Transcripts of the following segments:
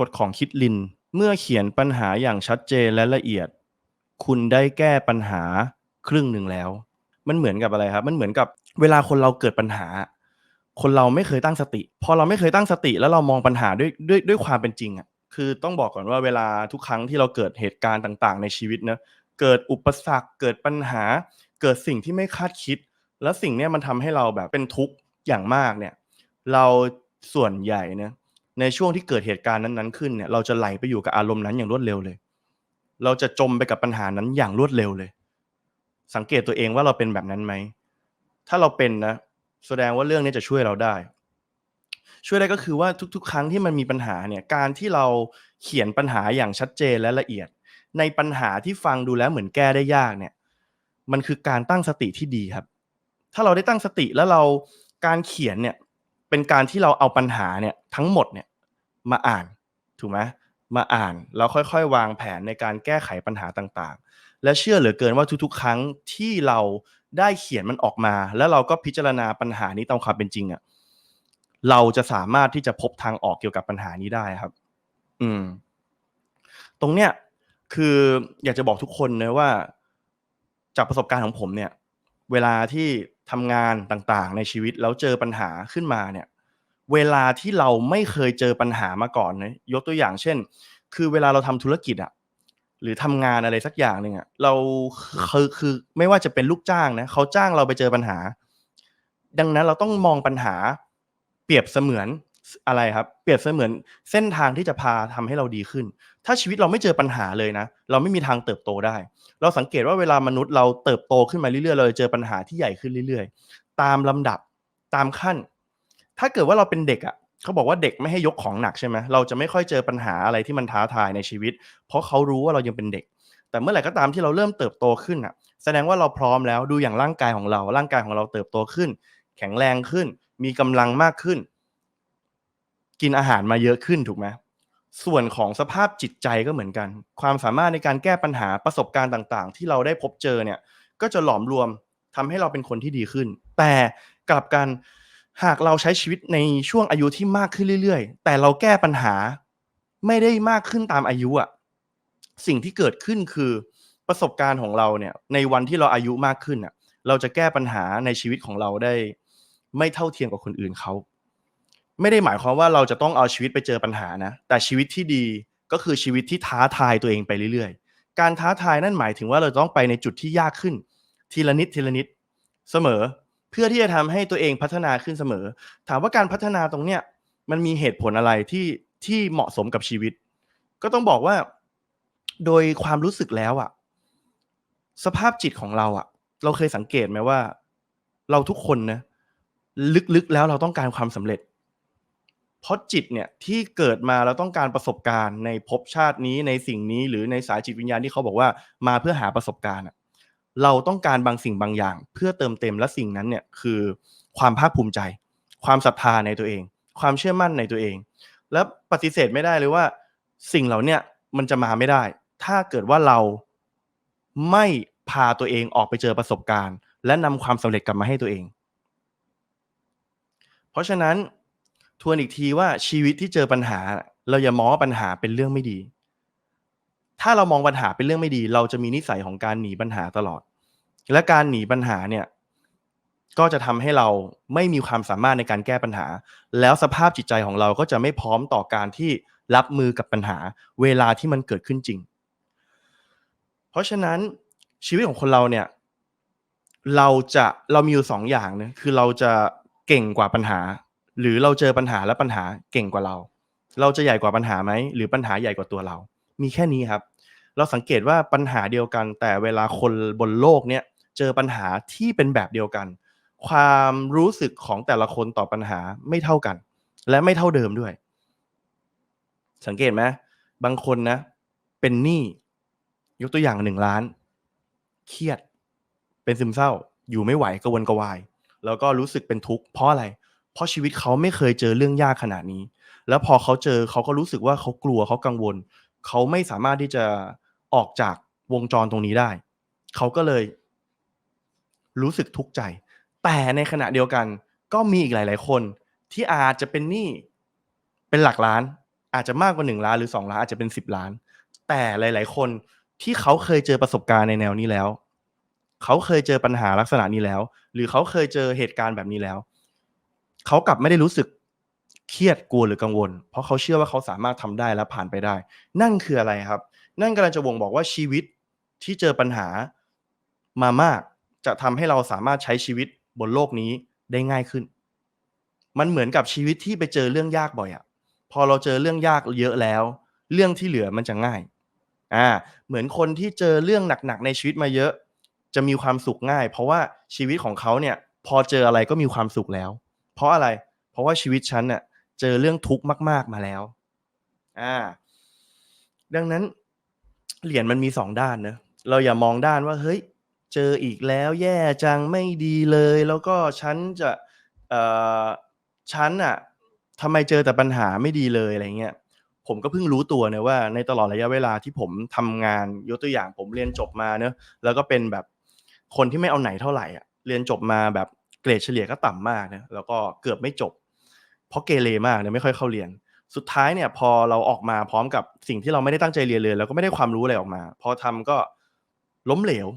กฎของคิดลิน เมื่อเขียนปัญหาอย่างชัดเจนและละเอียด คุณได้แก้ปัญหาครึ่งหนึ่งแล้ว มันเหมือนกับอะไรครับ มันเหมือนกับเวลาคนเราเกิดปัญหา คนเราไม่เคยตั้งสติ พอเราไม่เคยตั้งสติ แล้วเรามองปัญหาด้วยด้วยด้วยความเป็นจริงอะ คือต้องบอกก่อนว่าเวลาทุกครั้งที่เราเกิดเหตุการณ์ต่างๆ ในชีวิตนะเกิดอุปสรรค เกิดปัญหา เกิดสิ่งที่ไม่คาดคิด แล้วสิ่งเนี้ยมันทำให้เราแบบเป็นทุกข์อย่างมากเนี่ย เราส่วนใหญ่เนี่ย ในช่วงที่เกิดเหตุการณ์นั้นๆขึ้นเนี่ยเราจะไหลไปอยู่กับอารมณ์นั้นอย่างรวดเร็วเลย เราจะจมไปกับปัญหานั้นอย่างรวดเร็วเลย สังเกตตัวเองว่าเราเป็นแบบนั้นไหมถ้าเราเป็นนะ แสดงว่าเรื่องนี้จะช่วยเราได้ ช่วยได้ก็คือว่าทุก ๆ ครั้งที่มันมีปัญหาเนี่ยการที่เราเขียนปัญหาอย่างชัดเจนและละเอียด ในปัญหาที่ฟังดูแล้วเหมือนแก้ได้ยากเนี่ย มันคือการตั้งสติที่ดีครับ ถ้าเราได้ตั้งสติแล้วเราการเขียนเนี่ย เป็นการที่เราเอาปัญหาเนี่ยทั้งหมดเนี่ยมาอ่านถูกไหมมาอ่านแล้วค่อยๆ วางแผนในการแก้ไขปัญหาต่างๆ และเชื่อเหลือเกินว่าทุกๆ ครั้งที่เราได้เขียนมันออกมา แล้วเราก็พิจารณาปัญหานี้ตามความเป็นจริงอะ่ะเราจะสามารถที่จะพบทางออกเกี่ยวกับปัญหานี้ได้ครับ อืม ตรงเนี้ยคืออยากจะบอกทุกคนนะว่า จากประสบการณ์ของผมเนี่ย เวลาที่ทำงานต่างๆ ในชีวิตแล้วเจอปัญหาขึ้นมาเนี่ยเวลาที่เราไม่เคยเจอปัญหามาก่อนนะยกตัวอย่างเช่น คือเวลาเราทำธุรกิจอะหรือทำงานอะไรสักอย่างหนึ่งอะเราคือคือไม่ว่าจะเป็นลูกจ้างนะเขาจ้างเราไปเจอปัญหา ดังนั้นเราต้องมองปัญหาเปรียบเสมือน อะไรครับ เปรียบเสมือนเส้นทางที่จะพาทำให้เราดีขึ้น ถ้าชีวิตเราไม่เจอปัญหาเลยนะ เราไม่มีทางเติบโตได้ เราสังเกตว่าเวลามนุษย์เราเติบโตขึ้นมาเรื่อยๆ เราจะเจอปัญหาที่ใหญ่ขึ้นเรื่อยๆ ตามลำดับตามขั้น ถ้าเกิดว่าเราเป็นเด็กอะเขาบอกว่าเด็กไม่ให้ยกของหนักใช่ไหมเราจะไม่ค่อยเจอปัญหาอะไรที่มันท้าทายในชีวิต เพราะเขารู้ว่าเรายังเป็นเด็ก แต่เมื่อไหร่ก็ตามที่เราเริ่มเติบโตขึ้นอะ แสดงว่าเราพร้อมแล้วดูอย่างร่างกายของเรา ร่างกายของเราเติบโตขึ้น แข็งแรงขึ้น มีกำลังมากขึ้น กินอาหารมาเยอะขึ้นถูกไหมส่วนของสภาพจิตใจก็เหมือนกัน ความสามารถในการแก้ปัญหาประสบการณ์ต่างๆ ที่เราได้พบเจอเนี่ย ก็จะหลอมรวมทำให้เราเป็นคนที่ดีขึ้น แต่กลับกันหากเราใช้ชีวิตในช่วงอายุที่มากขึ้นเรื่อยๆ แต่เราแก้ปัญหาไม่ได้มากขึ้นตามอายุอะสิ่งที่เกิดขึ้นคือประสบการณ์ของเราเนี่ย ในวันที่เราอายุมากขึ้นอะเราจะแก้ปัญหาในชีวิตของเราได้ ไม่เท่าเทียมกับคนอื่นเขา ไม่ได้หมายความว่าเราจะต้องเอาชีวิตไปเจอปัญหานะ แต่ชีวิตที่ดีก็คือชีวิตที่ท้าทายตัวเองไปเรื่อยๆ การท้าทายนั่นหมายถึงว่าเราต้องไปในจุดที่ยากขึ้น ทีละนิดทีละนิดเสมอ เพื่อที่จะทำให้ตัวเองพัฒนาขึ้นเสมอ ถามว่าการพัฒนาตรงเนี้ยมันมีเหตุผลอะไรที่ที่เหมาะสมกับชีวิต ก็ต้องบอกว่า โดยความรู้สึกแล้วอะสภาพจิตของเราอะเราเคยสังเกตไหมว่า เราทุกคนนะลึกๆแล้วเราต้องการความสำเร็จ เพราะจิตเนี่ยที่เกิดมาเราต้องการประสบการณ์ในภพชาตินี้ในสิ่งนี้หรือในสายจิตวิญญาณที่เขาบอกว่ามาเพื่อหาประสบการณ์เราต้องการบางสิ่งบางอย่าง เพื่อเติมเต็มและสิ่งนั้นเนี่ยคือความภาคภูมิใจ ความศรัทธาในตัวเอง ความเชื่อมั่นในตัวเอง แล้วปฏิเสธไม่ได้เลยว่า สิ่งเหล่านี้มันจะมาไม่ได้ ถ้าเกิดว่าเราไม่พาตัวเองออกไปเจอประสบการณ์ และนำความสำเร็จกลับมาให้ตัวเอง เพราะฉะนั้น ทวนอีกทีว่าชีวิตที่เจอปัญหา เราอย่ามองว่าปัญหาเป็นเรื่องไม่ดี ถ้าเรามองปัญหาเป็นเรื่องไม่ดี เราจะมีนิสัยของการหนีปัญหาตลอด และการหนีปัญหาเนี่ย ก็จะทำให้เราไม่มีความสามารถในการแก้ปัญหา แล้วสภาพจิตใจของเราก็จะไม่พร้อมต่อการที่รับมือกับปัญหา เวลาที่มันเกิดขึ้นจริง เพราะฉะนั้นชีวิตของคนเราเนี่ย เราจะเรามีอยู่สองอย่างนะคือเราจะเก่งกว่าปัญหา หรือเราเจอปัญหาและปัญหาเก่งกว่าเรา เราจะใหญ่กว่าปัญหาไหมหรือปัญหาใหญ่กว่าตัวเรา มีแค่นี้ครับ เราสังเกตว่าปัญหาเดียวกัน แต่เวลาคนบนโลกเนี่ยเจอปัญหาที่เป็นแบบเดียวกัน ความรู้สึกของแต่ละคนต่อปัญหาไม่เท่ากัน และไม่เท่าเดิมด้วย สังเกตไหมบางคนนะ เป็นหนี้ยกตัวอย่างหนึ่งล้าน เครียด เป็นซึมเศร้า อยู่ไม่ไหวกระวนกระวาย แล้วก็รู้สึกเป็นทุกข์เพราะอะไรเพราะชีวิตเขาไม่เคยเจอเรื่องยากขนาดนี้ แล้วพอเขาเจอเขาก็รู้สึกว่าเขากลัวเขากังวล เขาไม่สามารถที่จะออกจากวงจรตรงนี้ได้ เขาก็เลย รู้สึกทุกข์ใจ แต่ในขณะเดียวกัน ก็มีอีกหลาย ๆ คน ที่อาจจะเป็นหนี้เป็นหลักล้าน อาจจะมากกว่า1ล้านหรือ2ล้านอาจจะเป็น10ล้าน แต่หลาย ๆ คนที่เขาเคยเจอประสบการณ์ในแนวนี้แล้ว เขาเคยเจอปัญหาลักษณะนี้แล้ว หรือเขาเคยเจอเหตุการณ์แบบนี้แล้ว เขากลับไม่ได้รู้สึกเครียดกลัวหรือกังวล เพราะเขาเชื่อว่าเขาสามารถทำได้และผ่านไปได้ นั่นคืออะไรครับ นั่นกำลังจะบ่งบอกว่าชีวิตที่เจอปัญหามามาก จะทำให้เราสามารถใช้ชีวิตบนโลกนี้ได้ง่ายขึ้น มันเหมือนกับชีวิตที่ไปเจอเรื่องยากบ่อยอะพอเราเจอเรื่องยากเยอะแล้ว เรื่องที่เหลือมันจะง่ายอ่าเหมือนคนที่เจอเรื่องหนักๆในชีวิตมาเยอะ จะมีความสุขง่าย เพราะว่าชีวิตของเขาเนี่ยพอเจออะไรก็มีความสุขแล้ว เพราะอะไร เพราะว่าชีวิตฉันเน่ะเจอเรื่องทุกข์มาก ๆมาแล้ว อ่า ดังนั้นเหรียญมันมี2ด้านเนะเราอย่ามองด้านว่าเฮ้ย เจออีกแล้วแย่จังไม่ดีเลย แล้วก็ฉันจะเอ่อฉันน่ะทำไมเจอแต่ปัญหาไม่ดีเลยอะไรเงี้ยผมก็เพิ่งรู้ตัวนะว่าในตลอดระยะเวลาที่ผมทำงานยกตัวอย่างผมเรียนจบมาเนาะแล้วก็เป็นแบบคนที่ไม่เอาไหนเท่าไหร่อะเรียนจบมาแบบ เกรดเฉลี่ยก็ต่ำมากนะแล้วก็เกือบไม่จบ เพราะเกเรมากนะไม่ค่อยเข้าเรียน สุดท้ายเนี่ยพอเราออกมาพร้อมกับสิ่งที่เราไม่ได้ตั้งใจเรียนเลยเราก็ไม่ได้ความรู้อะไรออกมา พอทำก็ล้มเหลว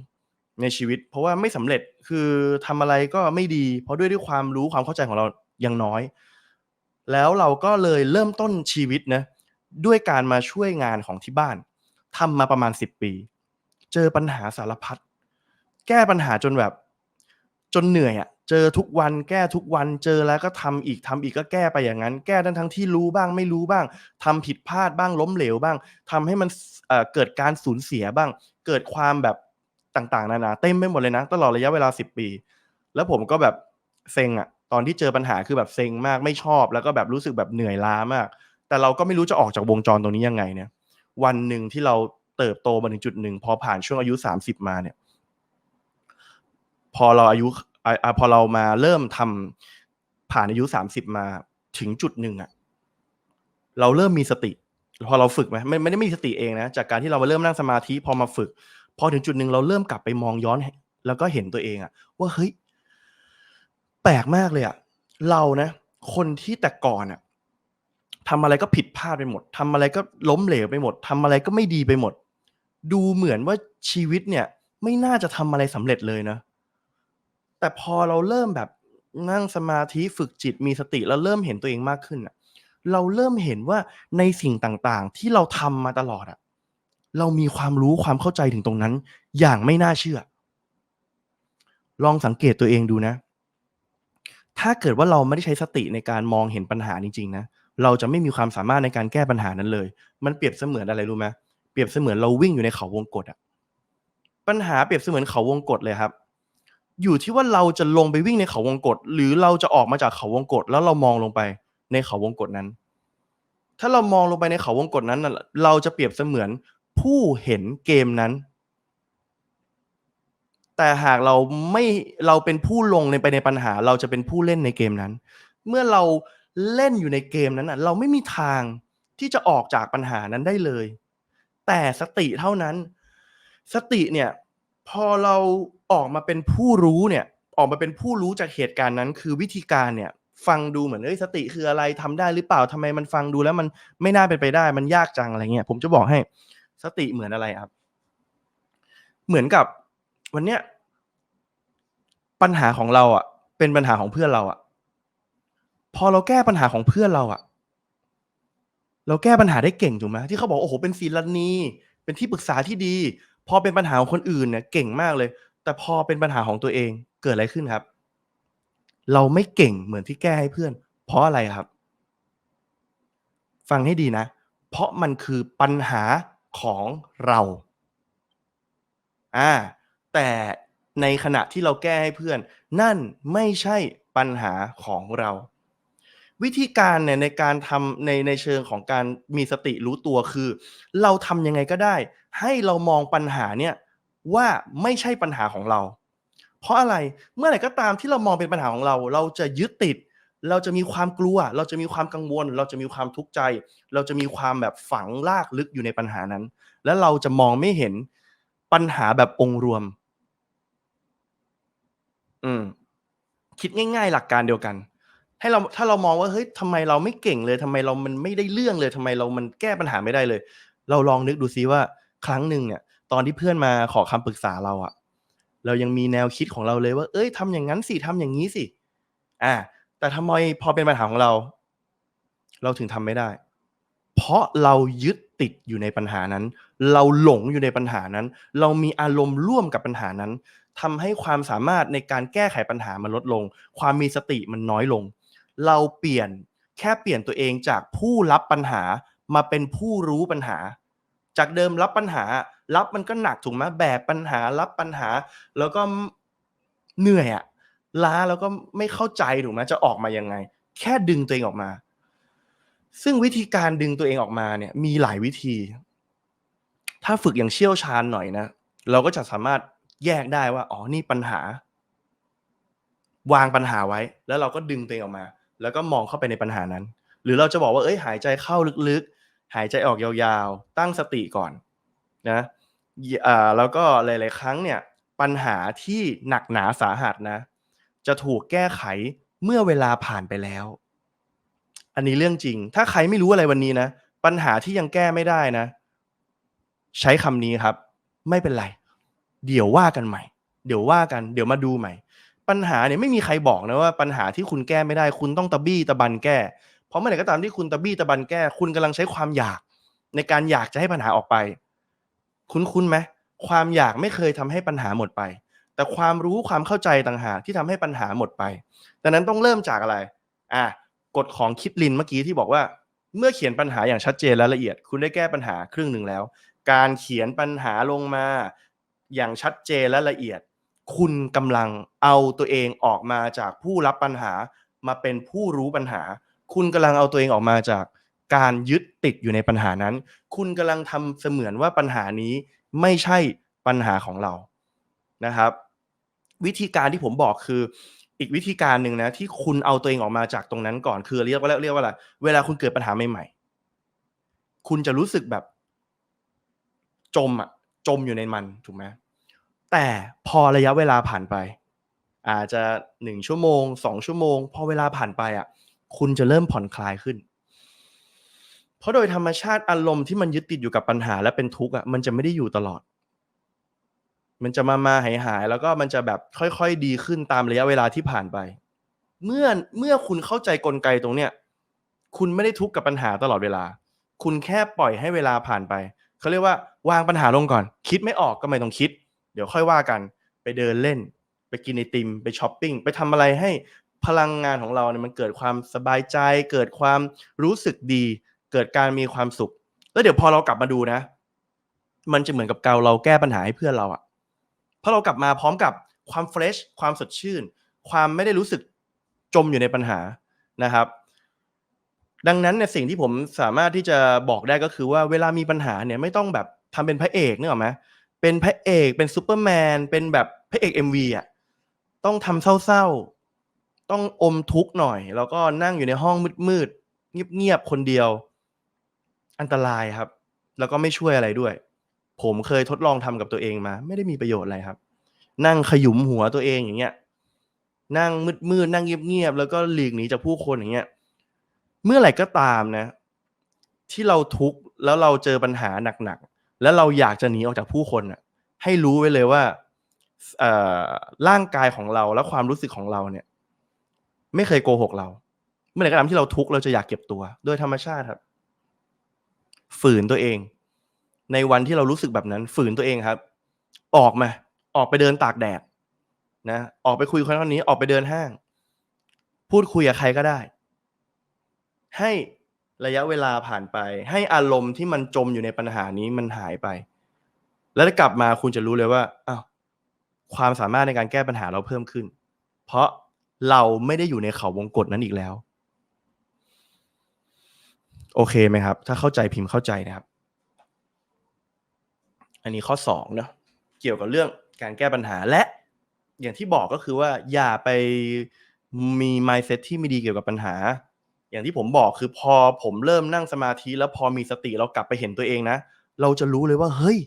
ในชีวิต เพราะว่าไม่สำเร็จคือทำอะไรก็ไม่ดี เพราะด้วยด้วยความรู้ความเข้าใจของเรายังน้อย แล้วเราก็เลยเริ่มต้นชีวิตนะด้วยการมาช่วยงานของที่บ้านทำมาประมาณ 10 ปี เจอปัญหาสารพัดแก้ปัญหาจนแบบ จนเหนื่อยอะเจอทุกวันแก้ทุกวันเจอแล้วก็ทำอีกทำอีกก็แก้ไปอย่างงั้น แก้ทั้งๆที่รู้บ้างไม่รู้บ้างทำผิดพลาดบ้างล้มเหลวบ้างทำให้มันเเกิดการสูญเสียบ้าง เกิดความแบบต่างๆนานาเต็มไปหมดเลยนะ ตลอดระยะเวลา 10 ปี แล้วผมก็แบบเซ็งอะตอนที่เจอปัญหาคือแบบเซ็งมากไม่ชอบ แล้วก็แบบรู้สึกแบบเหนื่อยล้ามาก แต่เราก็ไม่รู้จะออกจากวงจรตรงนี้ยังไงเนี่ยวันหนึ่งที่เราเติบโตมาถึงจุดหนึ่งพอผ่านช่วงอายุ 30 มาเนี่ย พอเราอายุอพอเรามาเริ่มทำผ่านอายุ30มสิบมาถึงจุดหนึ่งอะเราเริ่มมีสติ พอเราฝึกไหมไม่ไม่ได้มีสติเองนะจากการที่เรามาเริ่มนั่งสมาธิพอมาฝึก พอถึงจุดหนึ่งเราเริ่มกลับไปมองย้อน แล้วก็เห็นตัวเองอะว่าเฮ้ยแปลกมากเลยอะเรานะ คนที่แต่ก่อนน่ะทำอะไรก็ผิดพลาดไปหมดทำอะไรก็ล้มเหลวไปหมดทำอะไรก็ไม่ดีไปหมด ดูเหมือนว่าชีวิตเนี่ย ไม่น่าจะทำอะไรสำเร็จเลยนะ แต่พอเราเริ่มแบบนั่งสมาธิฝึกจิตมีสติแล้วเริ่มเห็นตัวเองมากขึ้นน่ะเราเริ่มเห็นว่าในสิ่งต่างๆ ที่เราทำมาตลอดอะเรามีความรู้ความเข้าใจถึงตรงนั้น อย่างไม่น่าเชื่อ ลองสังเกตตัวเองดูนะ ถ้าเกิดว่าเราไม่ได้ใช้สติในการมองเห็นปัญหาจริงๆนะเราจะไม่มีความสามารถในการแก้ปัญหานั้นเลย มันเปรียบเสมือนอะไรรู้ไหมเปรียบเสมือนเราวิ่งอยู่ในเขาวงกตอะปัญหาเปรียบเสมือนเขาวงกตเลยครับ อยู่ที่ว่าเราจะลงไปวิ่งในเขาวงกตหรือเราจะออกมาจากเขาวงกตแล้วเรามองลงไปในเขาวงกตนั้น ถ้าเรามองลงไปในเขาวงกตนั้นเราจะเปรียบเสมือนผู้เห็นเกมนั้น แต่หากเราไม่เราเป็นผู้ลงในไปในปัญหา เราจะเป็นผู้เล่นในเกมนั้น เมื่อเราเล่นอยู่ในเกมนั้นเราไม่มีทางที่จะออกจากปัญหานั้นได้เลย แต่สติเท่านั้น สติเนี่ยพอเรา ออกมาเป็นผู้รู้เนี่ย ออกมาเป็นผู้รู้จากเหตุการณ์นั้น คือวิธีการเนี่ย ฟังดูเหมือนเฮ้ยสติคืออะไรทำได้หรือเปล่าทำไมมันฟังดูแล้วมันไม่น่าเป็นไปได้ มันยากจังอะไรเงี้ยผมจะบอกให้สติเหมือนอะไรครับ เหมือนกับวันเนี้ยปัญหาของเราอะ เป็นปัญหาของเพื่อนเราอะ พอเราแก้ปัญหาของเพื่อนเราอะ เราแก้ปัญหาได้เก่งถูกไหมที่เขาบอกโอ้โฮเป็นศิลณีเป็นที่ปรึกษาที่ดี พอเป็นปัญหาของคนอื่นเนี่ยเก่งมากเลย แต่พอเป็นปัญหาของตัวเองเกิดอะไรขึ้นครับ เราไม่เก่งเหมือนที่แก้ให้เพื่อน เพราะอะไรครับ ฟังให้ดีนะ เพราะมันคือปัญหาของเราอ่าแต่ในขณะที่เราแก้ให้เพื่อน นั่นไม่ใช่ปัญหาของเรา วิธีการเนี่ยในการทำในในเชิงของการมีสติรู้ตัวคือ เราทำยังไงก็ได้ ให้เรามองปัญหาเนี่ย ว่าไม่ใช่ปัญหาของเรา เพราะอะไรเมื่อไหร่ก็ตามที่เรามองเป็นปัญหาของเรา เราจะยึดติด เราจะมีความกลัว เราจะมีความกังวล เราจะมีความทุกข์ใจ เราจะมีความแบบฝังรากลึกอยู่ในปัญหานั้น แล้วเราจะมองไม่เห็นปัญหาแบบองค์รวม อืมคิดง่าย ๆ หลักการเดียวกัน ให้เราถ้าเรามองว่าเฮ้ยทำไมเราไม่เก่งเลยทำไมเรามันไม่ได้เรื่องเลยทำไมเรามันแก้ปัญหาไม่ได้เลย เราลองนึกดูซิว่า ครั้งหนึ่งเนี่ย ตอนที่เพื่อนมาขอคำปรึกษาเราอะเรายังมีแนวคิดของเราเลยว่า เอ้ยทำอย่างนั้นสิทำอย่างนี้สิอ่า แต่ทำไมพอเป็นปัญหาของเรา เราถึงทำไม่ได้ เพราะเรายึดติดอยู่ในปัญหานั้น เราหลงอยู่ในปัญหานั้น เรามีอารมณ์ร่วมกับปัญหานั้นทำให้ความสามารถในการแก้ไขปัญหามันลดลง ความมีสติมันน้อยลง เราเปลี่ยนแค่เปลี่ยนตัวเองจากผู้รับปัญหามาเป็นผู้รู้ปัญหา จากเดิมรับปัญหา รับมันก็หนักถูกไหมแบกปัญหารับปัญหา แล้วก็เหนื่อยอะล้าแล้วก็ไม่เข้าใจถูกไหมจะออกมายังไง แค่ดึงตัวเองออกมา ซึ่งวิธีการดึงตัวเองออกมาเนี่ย มีหลายวิธี ถ้าฝึกอย่างเชี่ยวชาญหน่อยนะเราก็จะสามารถแยกได้ว่าอ๋อนี่ปัญหา วางปัญหาไว้ แล้วเราก็ดึงตัวเองออกมา แล้วก็มองเข้าไปในปัญหานั้น หรือเราจะบอกว่าเอ้ยหายใจเข้าลึกๆ หายใจออกยาวๆ ตั้งสติก่อนนะแล้วก็หลายๆ ครั้งเนี่ยปัญหาที่หนักหนาสาหัสนะ จะถูกแก้ไขเมื่อเวลาผ่านไปแล้ว อันนี้เรื่องจริง ถ้าใครไม่รู้อะไรวันนี้นะ ปัญหาที่ยังแก้ไม่ได้นะ ใช้คำนี้ครับ ไม่เป็นไร เดี๋ยวว่ากันใหม่ เดี๋ยวว่ากัน เดี๋ยวมาดูใหม่ ปัญหาเนี่ยไม่มีใครบอกนะว่าปัญหาที่คุณแก้ไม่ได้ คุณต้องตะบี้ตะบันแก้ เพราะเมื่อไหร่ก็ตามที่คุณตะบี้ตะบันแก้ คุณกำลังใช้ความอยาก ในการอยากจะให้ปัญหาออกไป คุ้นคุ้นไหมความอยากไม่เคยทำให้ปัญหาหมดไป แต่ความรู้ความเข้าใจต่างหากที่ทำให้ปัญหาหมดไป ดังนั้นต้องเริ่มจากอะไร อะกฎของคิดลินเมื่อกี้ที่บอกว่า เมื่อเขียนปัญหาอย่างชัดเจนและละเอียด คุณได้แก้ปัญหาครึ่งหนึ่งแล้ว การเขียนปัญหาลงมาอย่างชัดเจนและละเอียด คุณกำลังเอาตัวเองออกมาจากผู้รับปัญหามาเป็นผู้รู้ปัญหา คุณกำลังเอาตัวเองออกมาจากการยึดติดอยู่ในปัญหานั้น คุณกำลังทำเสมือนว่าปัญหานี้ไม่ใช่ปัญหาของเรานะครับ วิธีการที่ผมบอกคืออีกวิธีการหนึ่งนะที่คุณเอาตัวเองออกมาจากตรงนั้นก่อนคือเรียกว่าเรียกว่าอะไรเวลาคุณเกิดปัญหาใหม่ๆคุณจะรู้สึกแบบ จมอะจมอยู่ในมันถูกไหมแต่พอระยะเวลาผ่านไป อาจจะหนึ่งชั่วโมงสองชั่วโมง พอเวลาผ่านไปอะ คุณจะเริ่มผ่อนคลายขึ้น เพราะโดยธรรมชาติอารมณ์ที่มันยึดติดอยู่กับปัญหาและเป็นทุกข์อะมันจะไม่ได้อยู่ตลอด มันจะมามาหายหายแล้วก็มันจะแบบค่อยๆดีขึ้นตามระยะเวลาที่ผ่านไป เมื่อเมื่อคุณเข้าใจกลไกตรงเนี้ยคุณไม่ได้ทุกข์กับปัญหาตลอดเวลา คุณแค่ปล่อยให้เวลาผ่านไปเขาเรียกว่าวางปัญหาลงก่อน คิดไม่ออกก็ไม่ต้องคิด เดี๋ยวค่อยว่ากัน ไปเดินเล่น ไปกินไอติม ไปช้อปปิ้ง ไปทำอะไรให้ พลังงานของเราเนี่ยมันเกิดความสบายใจ เกิดความรู้สึกดี เกิดการมีความสุข แล้วเดี๋ยวพอเรากลับมาดูนะ มันจะเหมือนกับเกาเราแก้ปัญหาให้เพื่อนเราอะเพราะเรากลับมาพร้อมกับความเฟรชความสดชื่น ความไม่ได้รู้สึกจมอยู่ในปัญหานะครับ ดังนั้นเนี่ยสิ่งที่ผมสามารถที่จะบอกได้ก็คือว่าเวลามีปัญหาเนี่ยไม่ต้องแบบทำเป็นพระเอกเนึกออไหมเป็นพระเอกเป็นซูเปอร์แมนเป็นแบบพระเอกเอ็มวีอะต้องทำเศร้าๆ ต้องอมทุกข์หน่อย แล้วก็นั่งอยู่ในห้องมืดๆเงียบๆคนเดียว อันตรายครับ แล้วก็ไม่ช่วยอะไรด้วย ผมเคยทดลองทำกับตัวเองมา ไม่ได้มีประโยชน์อะไรครับ นั่งขยุมหัวตัวเองอย่างเงี้ย นั่งมืดๆนั่งเงียบๆแล้วก็หลีกหนีจากผู้คนอย่างเงี้ย เมื่อไหร่ก็ตามนะ ที่เราทุกข์แล้วเราเจอปัญหาหนักๆแล้วเราอยากจะหนีออกจากผู้คนอะ ให้รู้ไว้เลยว่าร่างกายของเราและความรู้สึกของเราเนี่ย ไม่เคยโกหกเรา เมื่อไหร่ก็ตามที่เราทุกข์เราจะอยากเก็บตัว โดยธรรมชาติครับ ฝืนตัวเอง ในวันที่เรารู้สึกแบบนั้น ฝืนตัวเองครับ ออกมา ออกไปเดินตากแดดนะออกไปคุยคนคนนี้ออกไปเดินห้าง พูดคุยกับใครก็ได้ ให้ระยะเวลาผ่านไป ให้อารมณ์ที่มันจมอยู่ในปัญหานี้มันหายไป แล้วกลับมาคุณจะรู้เลยว่าอ้าวความสามารถในการแก้ปัญหาเราเพิ่มขึ้น เพราะ เราไม่ได้อยู่ในเขาวงกฏนั้นอีกแล้ว โอเคไหมครับ ถ้าเข้าใจพิมพ์เข้าใจนะครับ อันนี้ข้อสองเนาะเกี่ยวกับเรื่องการแก้ปัญหาและอย่างที่บอกก็คือว่าอย่าไปมี mindset ที่ไม่ดีเกี่ยวกับปัญหา อย่างที่ผมบอกคือพอผมเริ่มนั่งสมาธิแล้วพอมีสติเรากลับไปเห็นตัวเองนะ เราจะรู้เลยว่าเฮ้ย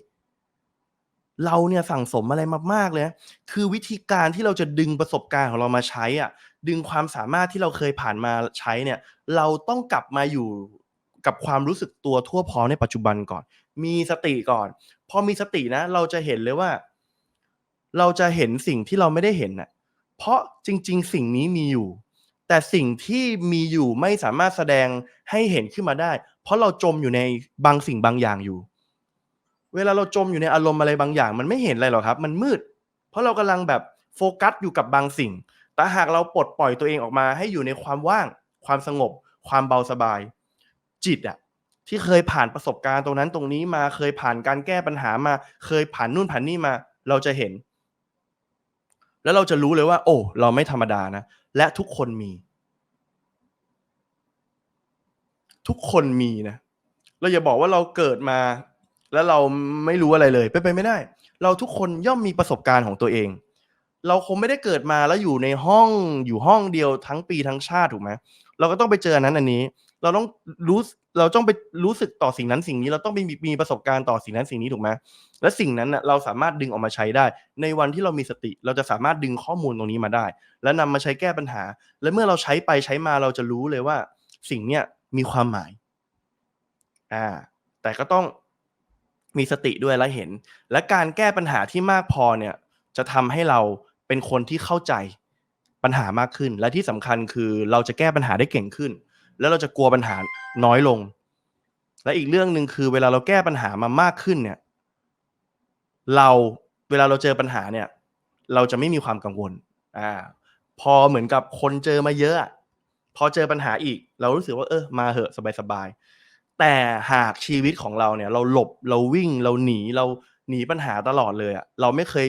เราเนี่ยสั่งสมอะไรมากๆเลยคือวิธีการที่เราจะดึงประสบการณ์ของเรามาใช้อะ ดึงความสามารถที่เราเคยผ่านมาใช้เนี่ย เราต้องกลับมาอยู่กับความรู้สึกตัวทั่วพร้อมในปัจจุบันก่อน มีสติก่อน พอมีสตินะ เราจะเห็นเลยว่า เราจะเห็นสิ่งที่เราไม่ได้เห็นน่ะ เพราะจริง ๆ สิ่งนี้มีอยู่ แต่สิ่งที่มีอยู่ไม่สามารถแสดงให้เห็นขึ้นมาได้ เพราะเราจมอยู่ในบางสิ่งบางอย่างอยู่ เวลาเราจมอยู่ในอารมณ์อะไรบางอย่าง มันไม่เห็นอะไรหรอกครับ มันมืด เพราะเรากำลังแบบโฟกัสอยู่กับบางสิ่ง แต่หากเราปลดปล่อยตัวเองออกมาให้อยู่ในความว่าง ความสงบ ความเบาสบาย จิตอะที่เคยผ่านประสบการณ์ตรงนั้นตรงนี้มาเคยผ่านการแก้ปัญหามา เคยผ่านนู่นผ่านนี่มา เราจะเห็น แล้วเราจะรู้เลยว่า โอ้ เราไม่ธรรมดานะ และทุกคนมี ทุกคนมีนะเราอย่าบอกว่าเราเกิดมา แล้วเราไม่รู้อะไรเลยไปนไปไม่ได้ เราทุกคนย่อมมีประสบการณ์ของตัวเอง เราคงไม่ได้เกิดมาแล้วอยู่ในห้องอยู่ห้องเดียวทั้งปีทั้งชาติถูกไหมเราก็ต้องไปเจออันนั้นอันนี้ เราต้องรู้เราต้องไปรู้สึกต่อสิ่งนั้นสิ่งนี้ เราต้องมีมีประสบการณ์ต่อสิ่งนั้นสิ่งนี้ถูกไหมและสิ่งนั้นนะเราสามารถดึงออกมาใช้ได้ ในวันที่เรามีสติ เราจะสามารถดึงข้อมูลตรงนี้มาได้ และนำมาใช้แก้ปัญหา และเมื่อเราใช้ไปใช้มาเราจะรู้เลยว่า สิ่งเนี้ยมีความหมายอ่าแต่ก็ต้อง มีสติด้วยและเห็น และการแก้ปัญหาที่มากพอเนี่ยจะทำให้เราเป็นคนที่เข้าใจปัญหามากขึ้น และที่สำคัญคือเราจะแก้ปัญหาได้เก่งขึ้น แล้วเราจะกลัวปัญหาน้อยลง และอีกเรื่องหนึ่งคือ เวลาเราแก้ปัญหามามากขึ้นเนี่ย เราเวลาเราเจอปัญหาเนี่ย เราจะไม่มีความกังวลอ่าพอเหมือนกับคนเจอมาเยอะอะพอเจอปัญหาอีก เรารู้สึกว่าเออมาเหอะสบายๆ แต่หากชีวิตของเราเนี่ย เราหลบเราวิ่งเราหนีเราหนีปัญหาตลอดเลยอะเราไม่เคย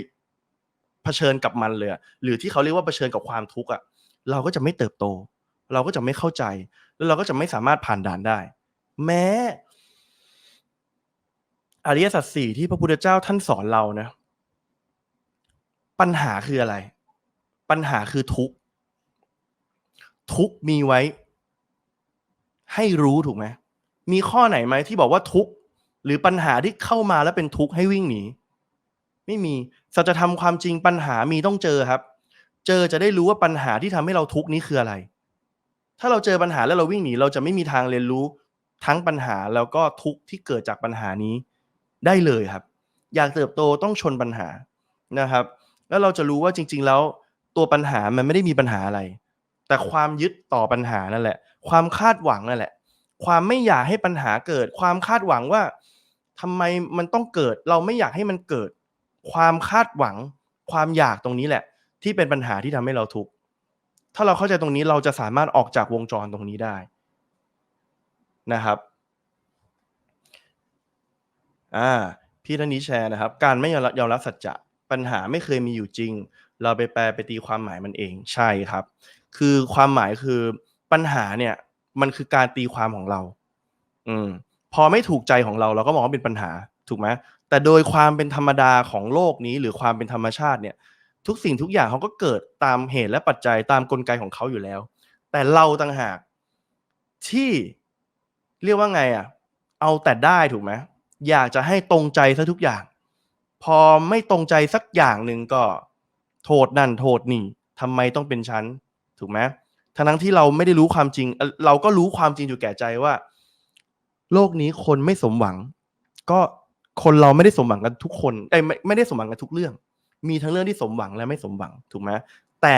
เผชิญกับมันเลยอะหรือที่เขาเรียกว่าเผชิญกับความทุกข์อะเราก็จะไม่เติบโต เราก็จะไม่เข้าใจ แล้วเราก็จะไม่สามารถผ่านด่านได้ แม้อริยสัจสี่ที่พระพุทธเจ้าท่านสอนเรานะ ปัญหาคืออะไร ปัญหาคือทุกข์ทุกข์มีไว้ ให้รู้ถูกไหม มีข้อไหนไหมที่บอกว่าทุกข์หรือปัญหาที่เข้ามาแล้วเป็นทุกข์ให้วิ่งหนี ไม่มีสัจธรรมความจริงปัญหามีต้องเจอครับ เจอจะได้รู้ว่าปัญหาที่ทำให้เราทุกข์นี้คืออะไร ถ้าเราเจอปัญหาแล้วเราวิ่งหนี เราจะไม่มีทางเรียนรู้ทั้งปัญหาแล้วก็ทุกข์ที่เกิดจากปัญหานี้ได้เลยครับ อยากเติบโตต้องชนปัญหานะครับ แล้วเราจะรู้ว่าจริง ๆ แล้วตัวปัญหามันไม่ได้มีปัญหาอะไร แต่ความยึดต่อปัญหานั่นแหละ ความคาดหวังนั่นแหละ ความไม่อยากให้ปัญหาเกิด ความคาดหวังว่าทำไมมันต้องเกิด เราไม่อยากให้มันเกิด ความคาดหวัง ความอยากตรงนี้แหละ ที่เป็นปัญหาที่ทำให้เราทุกข์ถ้าเราเข้าใจตรงนี้เราจะสามารถออกจากวงจรตรงนี้ได้นะครับอ่าพี่ท่านนี้แชร์นะครับ การไม่ยอมรับยอมรับสัจจะปัญหาไม่เคยมีอยู่จริง เราไปแปลไปตีความหมายมันเองใช่ครับ คือความหมายคือปัญหาเนี่ย มันคือการตีความของเรา อืม พอไม่ถูกใจของเราเราก็มองว่าเป็นปัญหา ถูกไหมแต่โดยความเป็นธรรมดาของโลกนี้หรือความเป็นธรรมชาติเนี่ย ทุกสิ่งทุกอย่างเขาก็เกิดตามเหตุและปัจจัยตามกลไกของเขาอยู่แล้ว แต่เราต่างหากที่เรียกว่าไงอะ เอาแต่ได้ถูกไหมอยากจะให้ตรงใจซะทุกอย่าง พอไม่ตรงใจสักอย่างหนึ่งก็ โทษนั่นโทษนี่ทำไมต้องเป็นชั้น ถูกไหม ทั้งทั้งที่เราไม่ได้รู้ความจริง เราก็รู้ความจริงอยู่แก่ใจว่า โลกนี้คนไม่สมหวัง ก็คนเราไม่ได้สมหวังกันทุกคนไอ้ไม่ไม่ได้สมหวังกันทุกเรื่อง มีทั้งเรื่องที่สมหวังและไม่สมหวังถูกไหมแต่